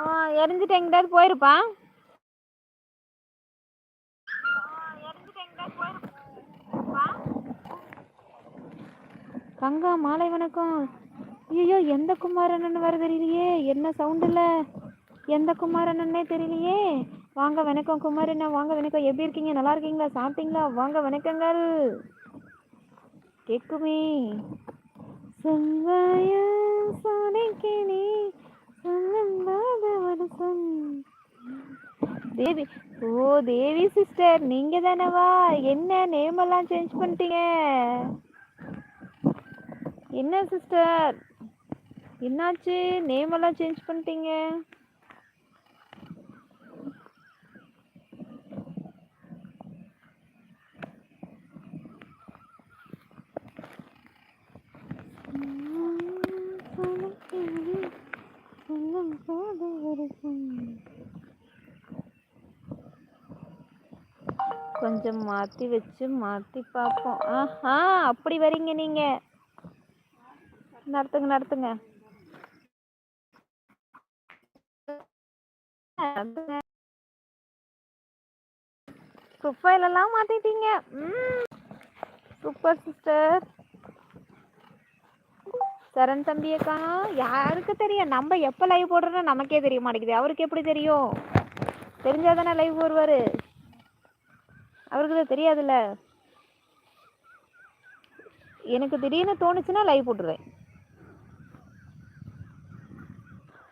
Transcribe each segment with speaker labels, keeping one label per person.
Speaker 1: அவன் எரிஞ்சிட்டு எங்கிட்டாவது போயிருப்பான் கங்கா மாலை வணக்கம். ஐயோ எந்த குமாரண்ணன் வர தெரியலையே? என்ன சவுண்டில் எந்த குமாரண்ணனே தெரியலையே? வாங்க வணக்கம் குமாரண்ணா வாங்க வணக்கம். எப்படி இருக்கீங்க? நல்லா இருக்கீங்களா? சாப்பிட்டீங்களா? வாங்க வணக்கங்கள். கேட்குமே. செவ்வாயா தேவி. ஓ தேவி சிஸ்டர் நீங்க தானவா? என்ன நேம் எல்லாம் சேஞ்ச் பண்ணிட்டீங்க? என்ன சிஸ்டர் என்னாச்சு? நேம் எல்லாம் சேஞ்ச் பண்ணிட்டீங்க? கொஞ்சம் மாற்றி வச்சு மாற்றி பார்ப்போம் ஆஹா அப்படி வரீங்க நீங்க. நடத்துங்க நடத்துங்க. ப்ரொஃபைல் எல்லாம் மாத்திட்டீங்க. ம் சூப்பர் சிஸ்டர் சரண் தம்பியை காணும் யாருக்கு தெரியும்? நம்ம எப்போ லைவ் போடுறோன்னு நமக்கே தெரிய மாட்டேங்குது. அவருக்கு எப்படி தெரியும்? தெரிஞ்சாதானே லைவ் வருவார் அவருக்கு தான் தெரியாதுல்ல. எனக்கு திடீர்னு தோணுச்சுன்னா லைவ் போட்டுருவேன்.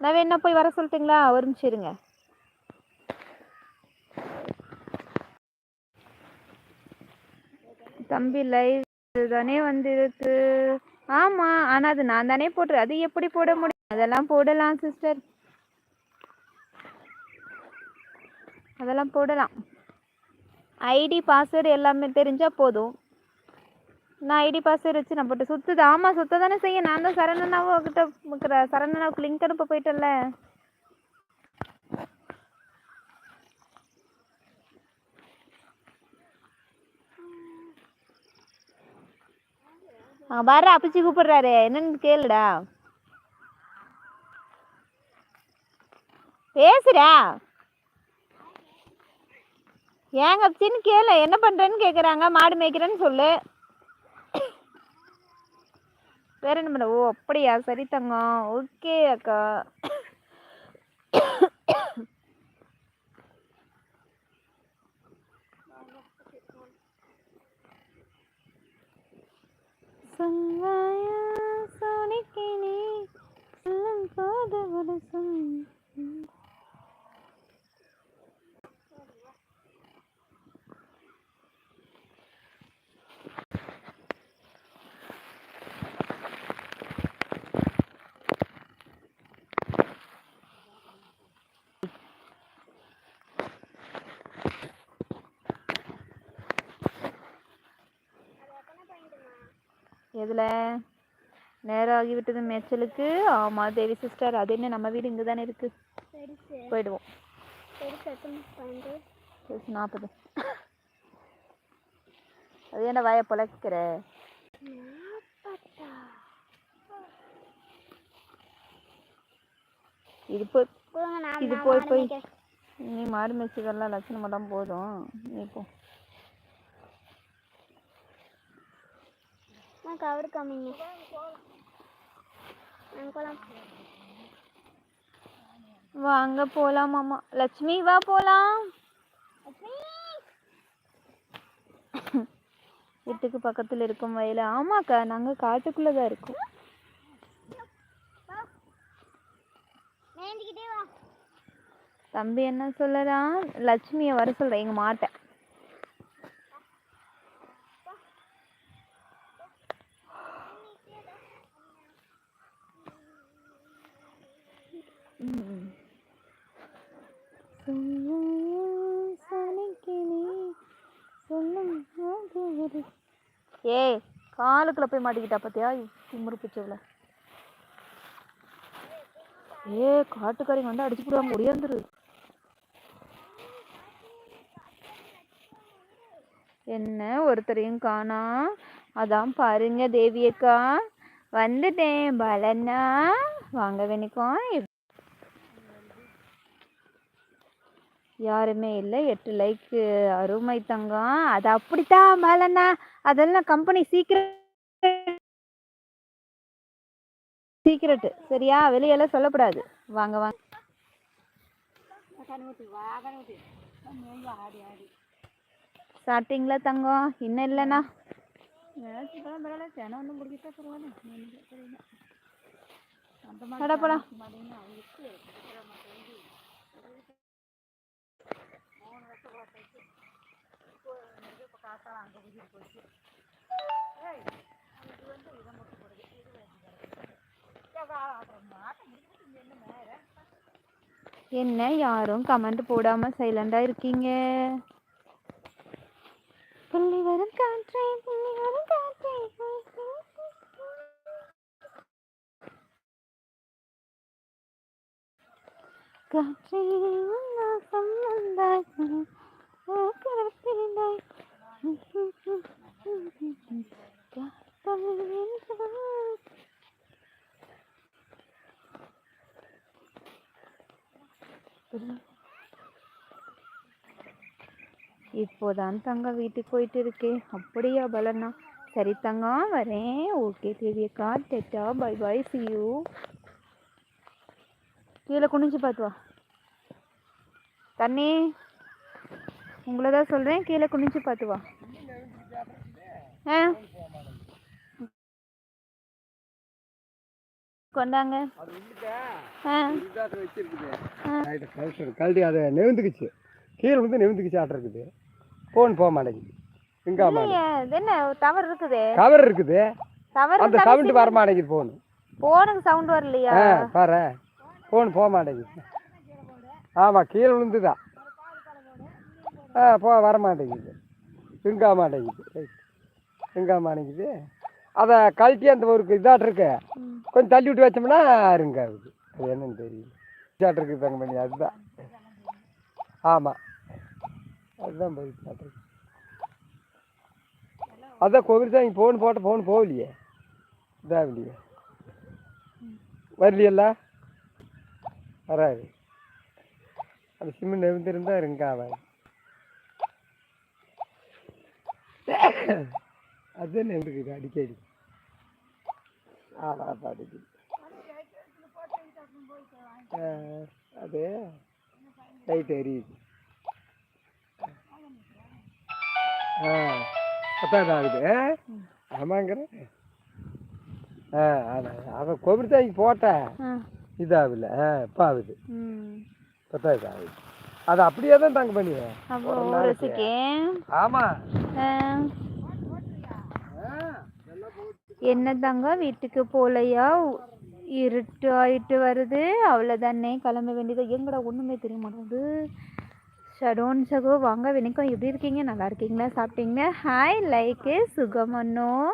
Speaker 1: நான் என்ன போய் வர சொல்லட்டுங்களா? ஒரு நிமிஷம் இருங்க தம்பி லைவ் தானே வந்திருக்கு. ஆமா ஆனா அது நான் தானே போடுறேன் அது எப்படி போட முடியும்? அதெல்லாம் போடலாம் சிஸ்டர் அதெல்லாம் போடலாம். ஐடி பாஸ்வேர்டு எல்லாமே தெரிஞ்சால் போதும். நான் ஐடி பாஸ்வேர்டு வச்சு நான் போட்டு சுற்றுது ஆமாம் சுத்த தானே செய்ய. நான் தான் சரவணனாவும் கிட்ட சரவணனாவுக்கு லிங்க் அனுப்ப போயிட்டல வர அப்பிச்சு கூப்பிடுறாரு. என்னன்னு கேளுடா. பேசுடா. ஏங்க அப்பச்சின்னு கேளு என்ன பண்றேன்னு கேக்குறாங்க மாடு மேய்க்கிறேன்னு சொல்லு. வேற என்ன பண்ண ஓ அப்படியா? சரி தங்கம். ஓகே அக்கா. சொல்வாயா சோனிக்கினி சொல்லும் போது ஒரு சொல் எதுல? நேரம் ஆகிவிட்டது மேய்ச்சலுக்கு. ஆமா தேவி சிஸ்டர் அது என்ன? நம்ம வீடு இங்கே தானே இருக்கு போயிடுவோம். நாற்பது. அது என்ன வாயை பிழைக்கிற இது போய் இது போய் போய். நீ மாடு மேய்ச்சதெல்லாம் லட்சணம் மட்டும் போதும். நீ போ.
Speaker 2: கவர் காமிங்க. நான் போலாம்.
Speaker 1: வாங்க போலாம் மாமா. லட்சுமி வா போலாம். வீட்டுக்கு பக்கத்துல இருக்கும் வயல். ஆமாக்கா நாங்க காட்டுக்குள்ள தான் இருக்கோம் தம்பி என்ன சொல்லலாம் லட்சுமியை வர சொல்றேன் எங்க மாட்டை ம். சொல்வாயா சனிக்கிளி, சொல்லும் போது ஒரு ஏய் கிணத்துல போய் மாட்டிக்கிட்டா பாத்தியா? திமுரு பிச்சவுல ஏ காட்டுக்காரிங்க வந்து அடிச்சு போடுவாங்க ஒடியாந்துரு. என்ன ஒருத்தரையும் காணா? அதான் பாருங்க தேவியக்கா. வந்துட்டேன் பலனா வாங்க வெனிக்கும் யாருமே இல்லை எட்டு லைக் அருமை தங்கம். அது அப்படித்தான் பலனா அதெல்லாம் கம்பெனி சீக்கிரம் சீக்கிரட்டு. சரியா? வெளியெல்லாம் சொல்லக்கூடாது. வாங்க வாங்க. சாப்பிட்டீங்களா தங்கம் இன்னும் இல்லைண்ணா அட போலாம். என்ன யாரும் கமெண்ட் போடாம சைலண்டா இருக்கீங்க? புள்ளி வரும் காற்றே புள்ளி வரும் காற்றே காற்றே உல்லாசம் வந்தாய். இப்போதான் தங்கம் வீட்டுக்கு போயிட்டு இருக்கேன் அப்படியா பலனா? சரி தங்கம் வரேன். ஓகே தேவியக்கா டெட்டா பை பை சி யூ கீழே குனிஞ்சு பார்த்து வா. தண்ணி உங்களை தான் சொல்கிறேன் கீழே குனிஞ்சு பார்த்து வா. ஆ? கொண்டாங்க.
Speaker 3: கழட்டி அதை நெவுந்துக்குச்சு. கீழே வந்து நெவுந்துக்குச்சு ஆட்டம் இருக்குது. ஃபோன் போக மாட்டேங்குது.
Speaker 1: என்ன டவர் இருக்குது?
Speaker 3: கவர் இருக்குது. அந்த சவுண்டு வர மாட்டேங்குது ஃபோன்
Speaker 1: போனுக்கு சவுண்ட் வரலையா?
Speaker 3: ஆ பாரு. ஃபோன் போக மாட்டேங்குது. ஆமாம் கீழே விழுந்துதான் ஆ போ வர மாட்டேங்குது. எங்க மாட்டேங்குது. எங்க மாட்டேங்குது. அதை கழட்டி அந்த ஒரு இதாட்டு இருக்கு. கொஞ்சம் தள்ளி விட்டு வச்சோம்னா இருங்க. அது அது என்னன்னு தெரியல. இதாட்டு இருக்குது தங்க பண்ணி அதுதான். ஆமாம் அதுதான் போய் இருக்கு. அதான் தான் ஃபோன் போட்ட ஃபோன் போகலையே. இதாக இல்லையா. வரலையல்ல? வராது. அந்த சிம்மு நிறுத்திருந்தா இருங்க ஆகாது அது நின்றுக்குது அடிக்கடி? ஆமாம் அடிக்குது ஆ, அது லைட் எரியுது ஆ பத்தாவது ஆகுது. ஆமாங்கிறேன் ஆ அவன் கோபுரி தாய்க்கு போட்டேன் இதாகல. இப்போ ஆகுது பத்தாவது ஆகுது அது அப்படியே தான் தாங்க பண்ணுவேன்
Speaker 1: அப்போ
Speaker 3: ஆமாம்
Speaker 1: என்ன தாங்க வீட்டுக்கு போகலையா இருட்டு ஆயிட்டு வருது. அவ்வளோதானே கிளம்ப வேண்டியது. எங்கடா ஒன்றுமே தெரிய மாட்டேங்குது. ஷடோன் சகோ வாங்க வணக்கம் எப்படி இருக்கீங்க? நல்லா இருக்கீங்களா? சாப்பிட்டீங்க ஹாய் லைக்கு சுகமனோ.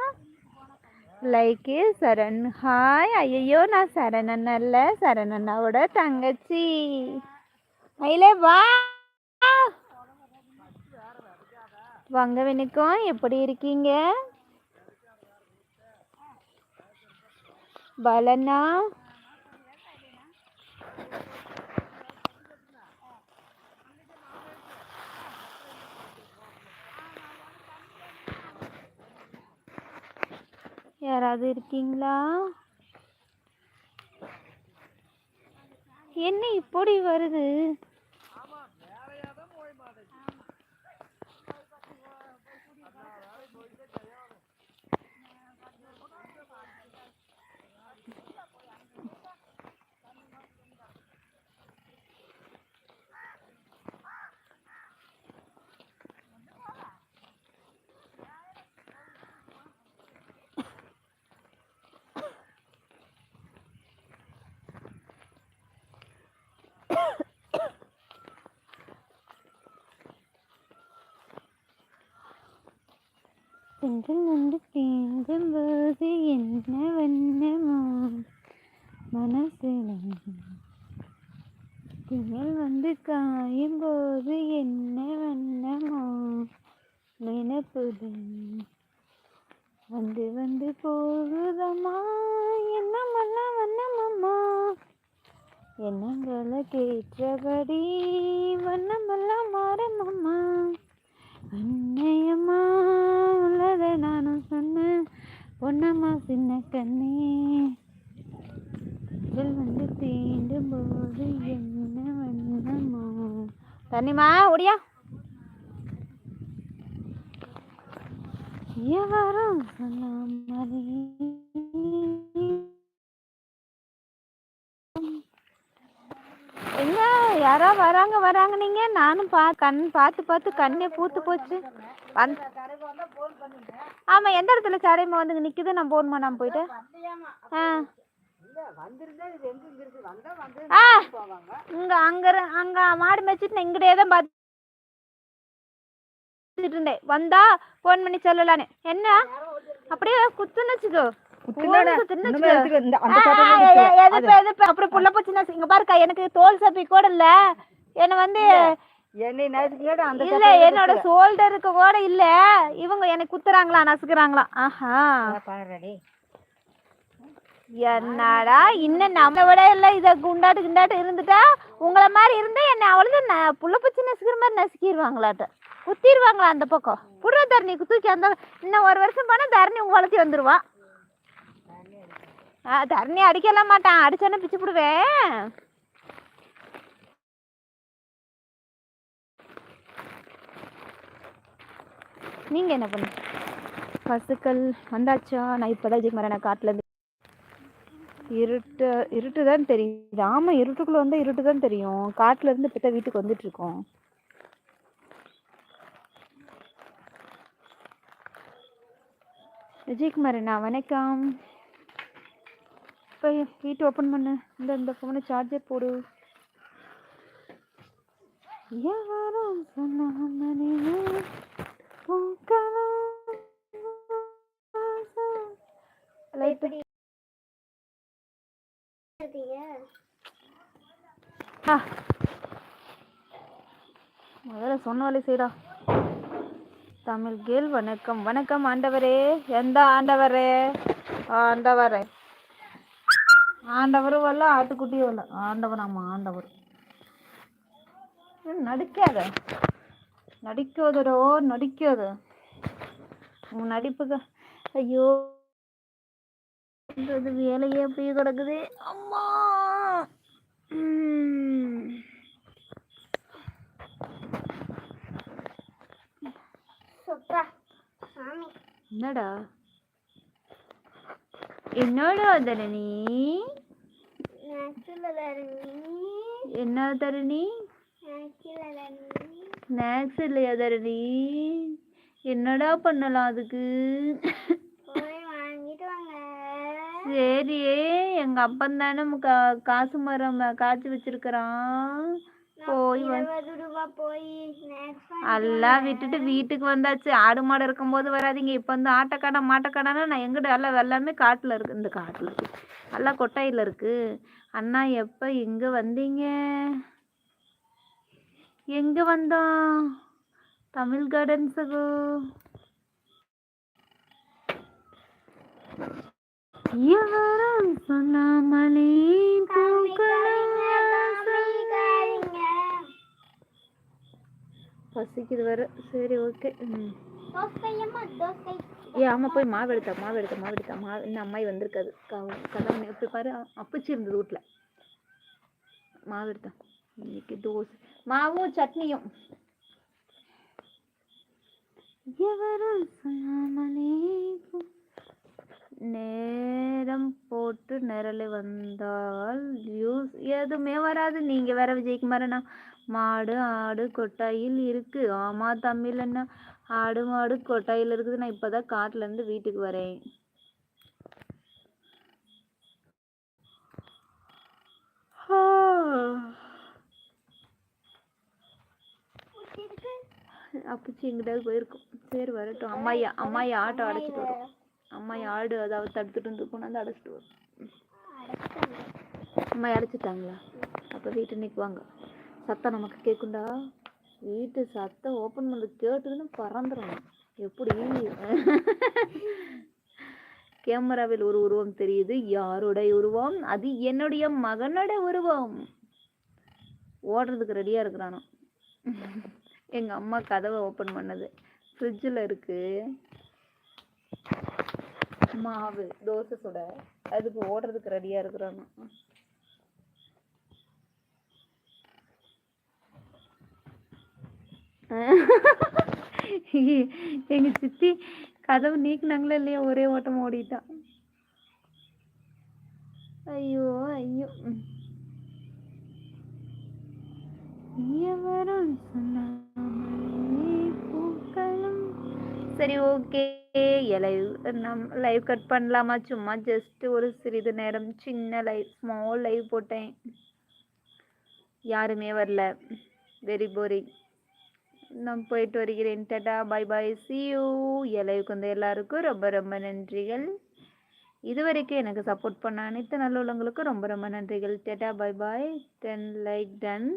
Speaker 1: லைக்கு சரண். ஹாய் ஐயோ நான் சரணன் அல்ல. சரணண்ணாவோட தங்கச்சி. மயிலே வா. வாங்க வணக்கம் எப்படி இருக்கீங்க? பலனா? யாராவது இருக்கீங்களா? என்ன இப்படி வருது? பெண்கள் வந்து பேசும்போது என்ன வண்ணமோ? மனசுல திங்கள் வந்து காயும் போது என்ன வண்ணமோ? நினப்புது வந்து வந்து போகுதம்மா. என்னமெல்லாம் வண்ணமம்மா. எண்ணங்களை கேட்டபடி வண்ணமெல்லாம் மாறமம்மா அன்னையம்மா உள்ளத நானும் சொன்னேன். பொன்னம்மா சின்ன கண்ணே இதில் வந்து தீண்டும் போது என்ன வண்ணமோ. தண்ணிமா ஓடியா. எவரும் சொல்லாமல். எங்க? யாரோ வராங்க வராங்க நீங்க. நானும் பா கண் பார்த்து பார்த்து கண்ணே பூத்து போச்சு. வந் ஆமா எந்த இடத்துல சாரையம்மா வந்து நிக்குது நான் போன் பண்ணாம போயிட்டு? ஆ. ஆ. இங்க அங்க அங்க மாடு மேய்ச்சிட்டு நான் இங்கிட்டே தான் பார்த்துட்டு இருந்தேன். வந்தா போன் பண்ணி சொல்லலான்னு. என்ன? அப்படியே குத்துன்னு வச்சுக்கோ. எனக்கு தோல் சப்பி கூட இல்ல. என்ன வந்து இல்ல என்னோட ஷோல்டருக்கு கூட இல்ல. இவங்க எனக்கு குத்துறாங்களா நசுக்குறாங்களா? ஆஹா. என்னடா இன்னும் நம்ம விட இல்ல. இத குண்டாட்டு குண்டாட்டு இருந்துட்டா உங்கள மாதிரி இருந்தா என்ன அவ்வளவுதான் புள்ள பூச்சி நசுக்கிற மாதிரி நசுக்கிடுவாங்களாட்ட. குத்திடுவாங்களா அந்த பக்கம்? புடுற தரணி தூக்கி அந்த இன்னும் ஒரு வருஷம் போனா தரணி உங்களாத்தி வந்துருவான் ஆ தரணி அடிக்கலாம் மாட்டான். அடிச்சானே பிச்சு போடுவேன். நீங்க என்ன பண்ணு? பசுக்கள் வந்தாச்சா? நான் இப்பதான் ஜிக் மரண காட்டுல இருந்து இருட்டு இருட்டு தான் தெரியுது. ஆமா இருட்டுக்குள்ள வந்தா இருட்டு தான் தெரியும். காட்டுல இருந்து இப்பதான் வீட்டுக்கு வந்துட்டு இருக்கோம் விஜயகுமாரண்ணா வணக்கம். போய் வீட்டு ஓப்பன் பண்ணு. இந்த இந்த ஃபோனை சார்ஜர் போடு. யாரும் முதல்ல சொன்ன வேலையை செய்டா. தமிழ் கேள் வணக்கம். வணக்கம் ஆண்டவரே. எந்த ஆண்டவரே? ஆண்டவரே. ஆண்டவரும் வரல ஆட்டுக்குட்டியும் வரல. ஆண்டவர். ஆமா ஆண்டவர் நடிக்காத. நடிக்காதடோ நடிக்காத. உன் நடிப்புக்கு ஐயோ. வேலையே அப்படியே கிடக்குது. அம்மா. என்னடா? என்ன தரணி
Speaker 2: நக்கில தரணி
Speaker 1: ஸ்நாக்ஸ் இல்லையா தரணி என்னடா பண்ணலாம் அதுக்கு? சரி எங்க அப்பன் தானே கா காசு மரம் காய்ச்சி வச்சிருக்கிறான். போய் எல்லாம் விட்டுட்டு வீட்டுக்கு வந்தாச்சு. ஆடு மாடு இருக்கும்போது வராதீங்க. இப்போ வந்து ஆட்டக்காடா மாட்டக்காடானா நான் எங்கிட்ட எல்லாம் எல்லாமே காட்டில் இருக்கு. இந்த காட்டில் இருக்கு. எல்லாம் கொட்டாயில் இருக்கு. அண்ணா எப்போ எங்கே வந்தீங்க? எங்கே வந்தோம் தமிழ் கார்டன்ஸுக்கு எவரும் சொன்னாமலே பூக்களும் பசிக்குது வேற. சரி ஓகே ஏ ஆமா போய் மாவு எடுத்தா மாவு எடுத்தா மாவு எடுத்தா மாவு. இன்னும் அம்மாயி வந்திருக்காது. கதவு எப்படி பாரு அப்பச்சி இருந்தது வீட்ல. மாவு எடுத்தா. இன்னைக்கு தோசை. மாவும் சட்னியும். எவரும் சொல்லாமலே நேரம் போட்டு நிரல் வந்தால் எதுவுமே வராது. நீங்க வேற விஜயகுமாரண்ணா மாடு ஆடு கொட்டாயில் இருக்கு. ஆமா தமிழ் அண்ணா ஆடு மாடு கொட்டாயில் இருக்குது. நான் இப்பதான் காட்டுல இருந்து வீட்டுக்கு வரேன். அப்பச்சி எங்கிட்டாவது போயிருக்கோம். சரி வரட்டும். அம்மாயா அம்மாயி ஆட்டோ அடைச்சிட்டு வரும். அம்மாயி ஆடு அதாவது தடுத்துட்டு வந்து கொண்டாந்து அடைச்சிட்டு வரும். அம்மா அடைச்சிட்டாங்களா அப்போ வீட்டு நிற்குவாங்க சத்தம் நமக்கு கேட்குண்டா வீட்டு சத்தம் ஓப்பன் பண்ணி கேட்டுதுன்னு பறந்துடணும் எப்படி? கேமராவில் ஒரு உருவம் தெரியுது. யாருடைய உருவம்? அது என்னுடைய மகனோட உருவம். ஓடுறதுக்கு ரெடியாக இருக்கிறானோ? எங்கள் அம்மா கதவை ஓப்பன் பண்ணது. ஃப்ரிட்ஜில் இருக்கு. மாவு தோசை சுட. அதுக்கு ஓடுறதுக்கு ரெடியாக இருக்கிறானோ? எங்க சித்தி கதவு நீக்கினாங்களே இல்லையா? ஒரே ஓட்டம் ஓடிட்டான் ஐயோ ஐயோ. எவரும் சொன்னாமலே பூக்களும். சரி ஓகே. லைவ் நம் லைவ் கட் பண்ணலாமா? சும்மா ஜஸ்ட் ஒரு சிறிது நேரம் சின்ன லைவ் ஸ்மால் லைவ் போட்டேன். யாருமே வரல. வெரி போரிங் நான் போயிட்டு வருகிறேன். டடா பை பாய் சி யூ வந்து எல்லாருக்கும் ரொம்ப ரொம்ப நன்றிகள். இதுவரைக்கும் எனக்கு சப்போர்ட் பண்ண அனைத்து நல்லுள்ளவங்களுக்கும் ரொம்ப ரொம்ப நன்றிகள். Theta bye bye ten like done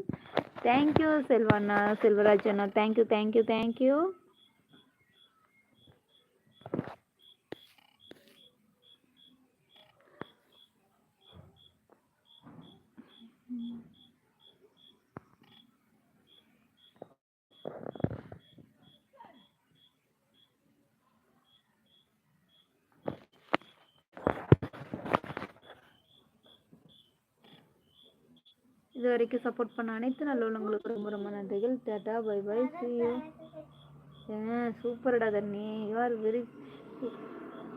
Speaker 1: thank you செல்வண்ணா Selvaraj Anna. Thank you thank you thank you இது வரைக்கும் சப்போர்ட் பண்ண அனைத்து நல்லவங்களுக்கு ரொம்ப ரொம்ப நன்றிகள். டேட்டா பை பை சி சூப்பர்டா தண்ணி. யூ ஆர் வெரி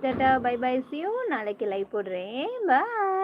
Speaker 1: டேட்டா பை பை சி நாளைக்கு லைவ் போடுறேன். பாய்